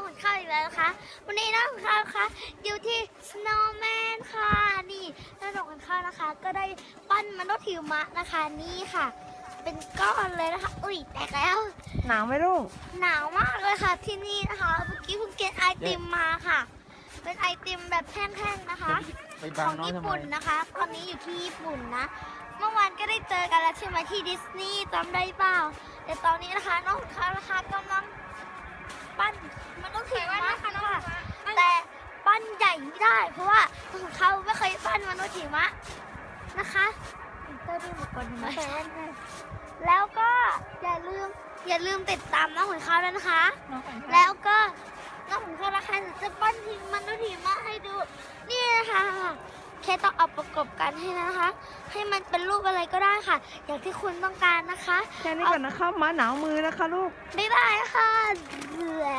องขุนข้าวอีกแล้วนะคะ วันนี้น้องขุนข้าวนะคะอยู่ที่ Snowman ค่ะนี่แล้วน้องขุนข้าวนะคะ ก็ได้ปั้นมนุษย์หิมะนะคะนี่ค่ะ เป็นก้อนเลยนะคะ อุ้ยแตกแล้ว หนาวไหมลูกหนาวมากเลยค่ะที่นี่นะคะเมื่อกี้เพิ่งกินไอติมมาค่ะ เป็นไอติมแบบแท่งๆนะคะไปขบังองน้องญี่ทำไมปุ่นนะคะ ตอนนี้อยู่ที่ญี่ปุ่นนะ เมื่อวานก็ได้เจอกันแล้วใช่ไหมที่ดิสนีย์จำได้เปล่า แต่ตอนนี้นะคะน้องขุนข้าวนะคะกำลัง ปั้นมันต้องถือว่านะคะค่ะแต่ปั้นใหญ่ไม่ได้ เพราะว่าของเขาไม่เคยปั้นมนุษย์หิมะนะคะเตอร์ดูก่อนไหมแล้วก็อย่าลืมอย่าลืมติดตามน้องของเขาด้วยนะคะ แล้วก็น้องของเขานะคะหนูจะปั้นทีมมนุษย์หิมะให้ดู นี่นะคะแค่ต้องเอาประกบกันให้นะคะ ให้มันเป็นรูปอะไรก็ได้ค่ะ อย่างที่คุณต้องการนะคะ แค่นี้ก่อนนะคะหมาหนาวมือนะคะลูก บ๊ายบายค่ะ